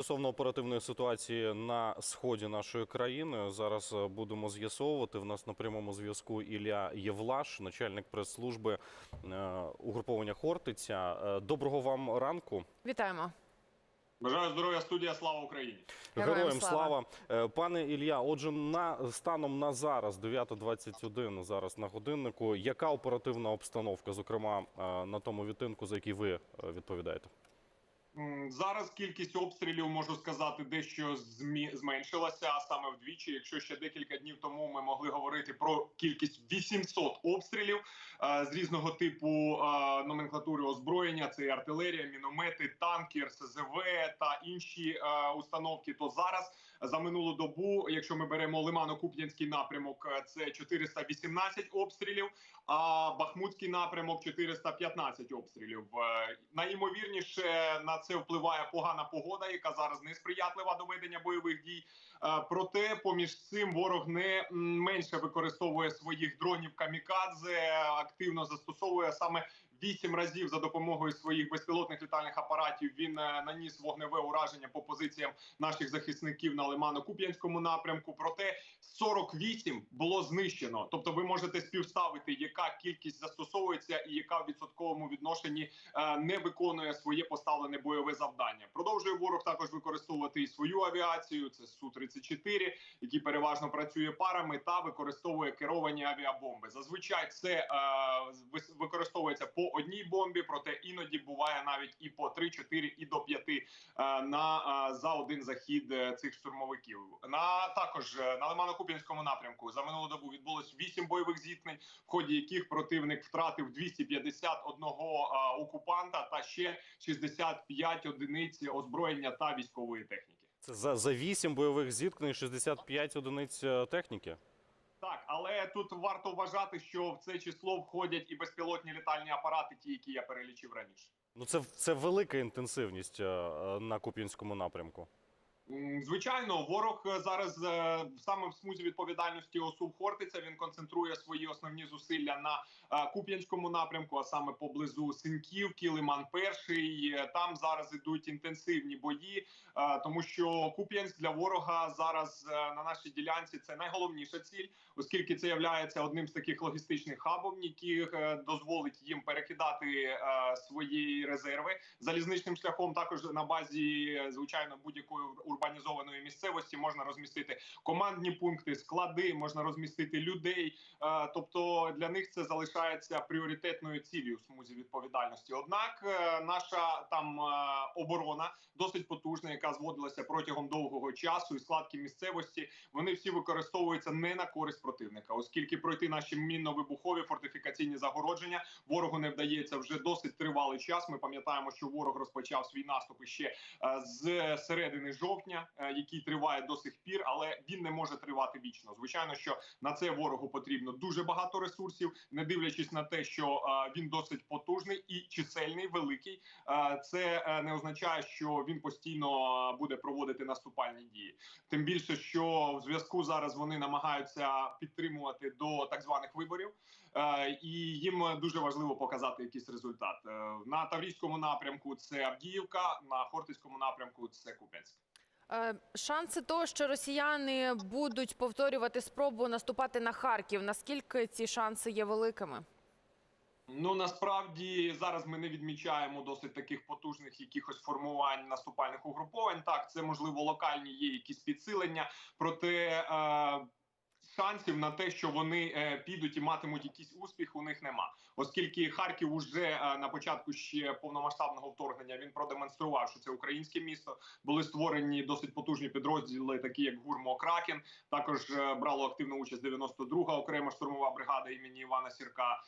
Стосовно оперативної ситуації на сході нашої країни зараз е, будемо з'ясовувати. В нас на прямому зв'язку Ілля Євлаш, начальник прес-служби е, угруповання Хортиця. Е, Доброго вам ранку. Вітаємо. Бажаю здоров'я, студія Слава Україні. Героям Героям слава. слава. Пане Ілля, отже, на станом на зараз, 9.21 зараз на годиннику. Яка оперативна обстановка, зокрема на тому відтинку, за який ви відповідаєте? Зараз кількість обстрілів можу сказати дещо зменшилася, а саме вдвічі. Якщо ще декілька днів тому ми могли говорити про кількість 800 обстрілів е, з різного типу е, номенклатури озброєння, це і артилерія, міномети, танки, РСЗВ та інші е, установки, то зараз за минулу добу, якщо ми беремо Лимано-Куп'янський напрямок, е, це 418 обстрілів. А Бахмутський напрямок 415 обстрілів. Е, Найімовірніше на це впливає погана погода, яка зараз несприятлива до ведення бойових дій. Е, Проте, поміж цим, ворог не менше використовує своїх дронів камікадзе, активно застосовує саме. Вісім разів за допомогою своїх безпілотних літальних апаратів він е, наніс вогневе ураження по позиціям наших захисників на Лимано-Куп'янському напрямку. Проте 48 було знищено. Тобто, ви можете співставити, яка кількість застосовується і яка в відсотковому відношенні е, не виконує своє поставлене бойове завдання. Продовжує ворог також використовувати і свою авіацію. Це су 34 який переважно працює парами та використовує керовані авіабомби. Зазвичай це е, використовується по одній бомбі, проте іноді буває навіть і по 3, 4, і до 5 е, на е, за один захід е, цих штурмовиків. На також на Лимано-Куп'янському напрямку за минулу добу відбулось 8 бойових зіткнень, в ході яких противник втратив 251 е, окупанта та ще 65 одиниць озброєння та військової техніки. Це за, за 8 бойових зіткнень 65 одиниць техніки. Так, але тут варто вважати, що в це число входять і безпілотні літальні апарати, ті, які я перелічив раніше. Ну, це, це велика інтенсивність е, е, на Куп'янському напрямку. Звичайно, ворог е, зараз е, саме в смузі відповідальності ОСУ Хортиця. Він концентрує свої основні зусилля на е, Куп'янському напрямку, а саме поблизу Синьківки, Лиман Перший. Там зараз ідуть інтенсивні бої, тому що Куп'янськ для ворога зараз на нашій ділянці це найголовніша ціль, оскільки це є одним з таких логістичних хабів, які дозволить їм перекидати свої резерви залізничним шляхом. Також на базі звичайно будь-якої урбанізованої місцевості можна розмістити командні пункти, склади, можна розмістити людей. Е, Тобто для них це залишається пріоритетною цілею в смузі відповідальності. Однак е, наша там е, оборона досить потужна, яка зводилася протягом довгого часу, і складки місцевості вони всі використовуються не на користь противника, оскільки пройти наші мінно-вибухові фортифікаційні загородження ворогу не вдається вже досить тривалий час. Ми пам'ятаємо, що ворог розпочав свій наступ ще з середини жовтня, е, який триває до сих пір, але він не може тривати вічно. Звичайно, що на це ворогу потрібно дуже багато ресурсів, не дивлячись на те, що е, він досить потужний і чисельний, великий. Е, Це не означає, що він постійно буде проводити наступальні дії. Тим більше, що в зв'язку зараз вони намагаються підтримувати до так званих виборів, і їм дуже важливо показати якийсь результат на Таврійському напрямку. Це Авдіївка, на Хортицькому напрямку це Куп'янськ. Е, Шанси того, що росіяни будуть повторювати спробу наступати на Харків. Наскільки ці шанси є великими? Ну насправді зараз ми не відмічаємо досить таких потужних якихось формувань наступальних угруповань. Так, це можливо локальні є якісь підсилення, проте. Е- Шансів на те, що вони е, підуть і матимуть якийсь успіх, у них нема, оскільки Харків уже е, на початку ще повномасштабного вторгнення він продемонстрував, що це українське місто. Були створені досить потужні підрозділи, такі як Гурмо Кракен. Також е, брало активну участь 92-га окрема штурмова бригада імені Івана Сірка.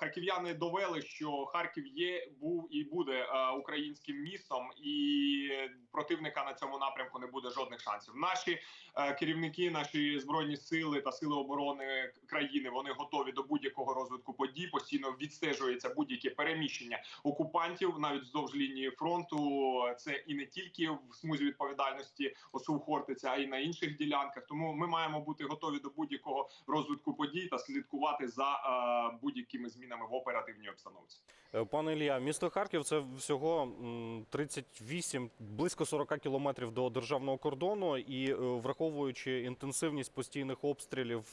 Харків'яни довели, що Харків є, був і буде українським містом, і противника на цьому напрямку не буде жодних шансів. Наші керівники, наші збройні сили. Сили та сили оборони країни вони готові до будь-якого розвитку подій. Постійно відстежується будь-яке переміщення окупантів навіть вздовж лінії фронту. Це і не тільки в смузі відповідальності ОСУ Хортиця, а й на інших ділянках. Тому ми маємо бути готові до будь-якого розвитку подій та слідкувати за е, будь-якими змінами в оперативній обстановці. Е, Пане Ілля, місто Харків це всього м, 38, близько 40 кілометрів до державного кордону, і е, враховуючи інтенсивність постійних обстрілів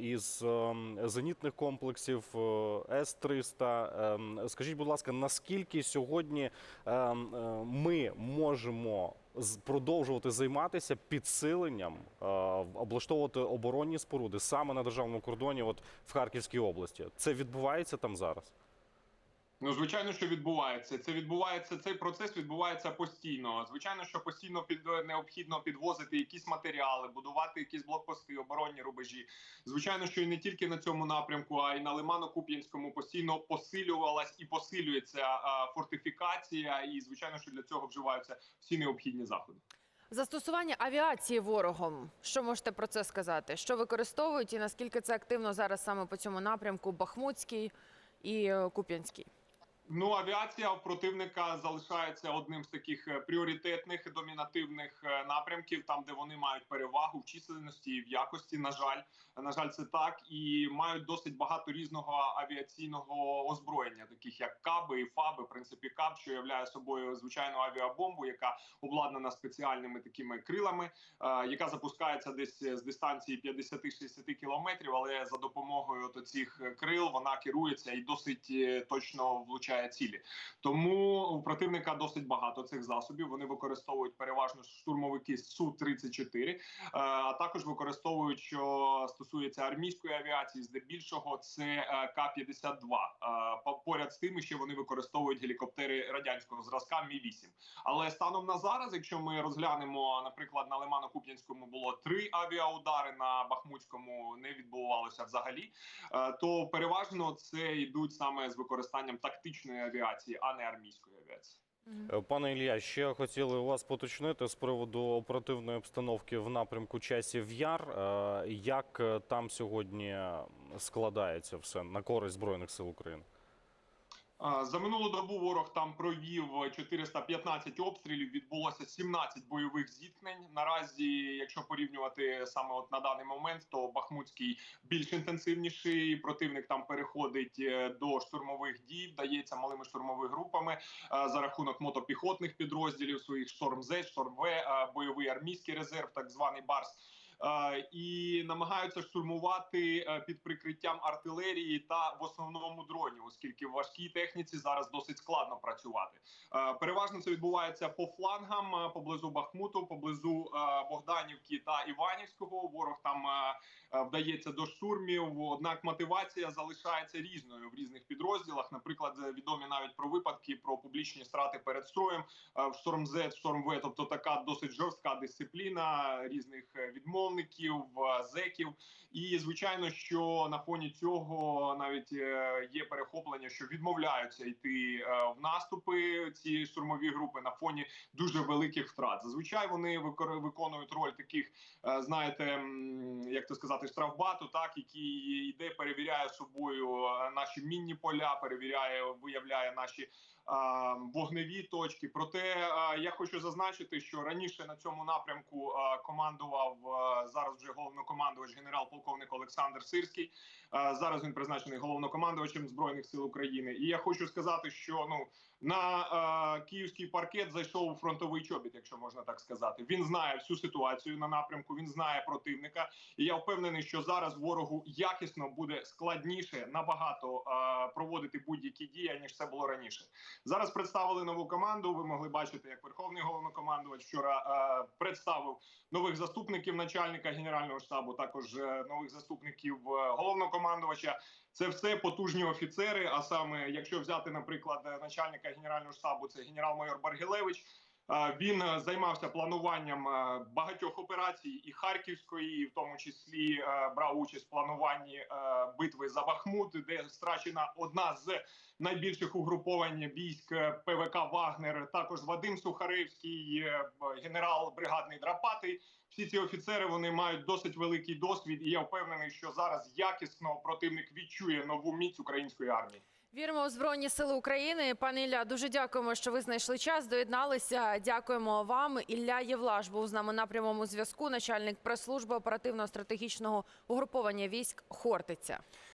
із ем, зенітних комплексів е, С-300, ем, скажіть, будь ласка, наскільки сьогодні ем, е, ми можемо продовжувати займатися підсиленням, е, облаштовувати оборонні споруди саме на державному кордоні, от в Харківській області? Це відбувається там зараз? Ну, звичайно, що відбувається. Це відбувається. Цей процес відбувається постійно. Звичайно, що постійно під необхідно підвозити якісь матеріали, будувати якісь блокпости, оборонні рубежі. Звичайно, що і не тільки на цьому напрямку, а й на Лимано-Куп'янському постійно посилювалась і посилюється фортифікація. І звичайно, що для цього вживаються всі необхідні заходи. Застосування авіації ворогом. Що можете про це сказати? Що використовують і наскільки це активно зараз саме по цьому напрямку Бахмутський і е, Куп'янський? Ну, авіація у противника залишається одним з таких е, пріоритетних домінативних е, напрямків, там де вони мають перевагу в численності і в якості. На жаль, на жаль, це так і мають досить багато різного авіаційного озброєння, таких як каби і фаби. В принципі, каб, що являє собою звичайну авіабомбу, яка обладнана спеціальними такими крилами, е, яка запускається десь з дистанції 50-60 кілометрів. Але за допомогою цих крил вона керується і досить точно влучає цілі. Тому у противника досить багато цих засобів. Вони використовують переважно штурмовики су 34 е, а також використовують, що стосується армійської авіації, здебільшого це е, К-52. Е, Поряд з тим, ще вони використовують гелікоптери радянського зразка Мі 8 Але станом на зараз, якщо ми розглянемо, наприклад, на Лимано-Куп'янському було три авіаудари, на Бахмутському не відбувалося взагалі. То переважно це йдуть саме з використанням тактичної авіації, а не армійської авіації. Е, Пане Ілля, ще хотіли вас поточнити з приводу оперативної обстановки в напрямку часів Яр. Е, Як там сьогодні складається все на користь Збройних сил України? За минулу добу ворог там провів 415 обстрілів. Відбулося 17 бойових зіткнень. Наразі, якщо порівнювати саме от на даний момент, то Бахмутський більш інтенсивніший. Противник там переходить е, до штурмових дій, вдається малими штурмовими групами е, за рахунок мотопіхотних підрозділів своїх шторм З, шторм В, е, бойовий армійський резерв, так званий Барс. Е, і намагаються штурмувати е, під прикриттям артилерії та в основному дронів, оскільки в важкій техніці зараз досить складно працювати. Е, Переважно це відбувається по флангам поблизу Бахмуту, поблизу Богданівки та Іванівського. Ворог там вдається до штурмів. Однак мотивація залишається різною в різних підрозділах. Наприклад, відомі навіть про випадки про публічні страти перед строєм в Шторм З, Шторм В, тобто така досить жорстка дисципліна різних е, відмовників, е, зеків. І звичайно, що на фоні цього навіть е, є перехоплення, що відмовляються йти е, в наступи ці штурмові групи на фоні дуже великих втрат. Зазвичай вони виконують роль таких, знаєте, як то сказати, штрафбату, так який йде, перевіряє собою наші мінні поля, перевіряє, виявляє наші вогневі точки. Проте я хочу зазначити, що раніше на цьому напрямку командував зараз вже головнокомандувач генерал-полковник Олександр Сирський. Зараз він призначений головнокомандувачем збройних сил України. І я хочу сказати, що ну на київський паркет зайшов фронтовий чобіт, якщо можна так сказати. Він знає всю ситуацію на напрямку. Він знає противника. І я впевнений, що зараз ворогу якісно буде складніше набагато проводити будь-які дії ніж це було раніше. Зараз представили нову команду. Ви могли бачити, як верховний головнокомандувач вчора е, представив нових заступників начальника генерального штабу, також е, нових заступників е, головнокомандувача. Це все потужні офіцери. А саме, якщо взяти, наприклад, начальника генерального штабу, це генерал-майор Баргілевич. Він е, займався плануванням е, багатьох операцій і Харківської, і в тому числі е, брав участь в плануванні битви за Бахмут, де страчена одна з найбільших угруповань військ ПВК Вагнер. Також Вадим Сухаревський, генерал бригадний Драпатий. Всі ці офіцери вони мають досить великий досвід, і я впевнений, що зараз якісно противник відчує нову міць української армії. Віримо у Збройні Сили України. Пане Ілля, дуже дякуємо, що ви знайшли час, доєдналися. Дякуємо вам. Ілля Євлаш був з нами на прямому зв'язку, начальник прес-служби оперативно-стратегічного угруповання військ Хортиця.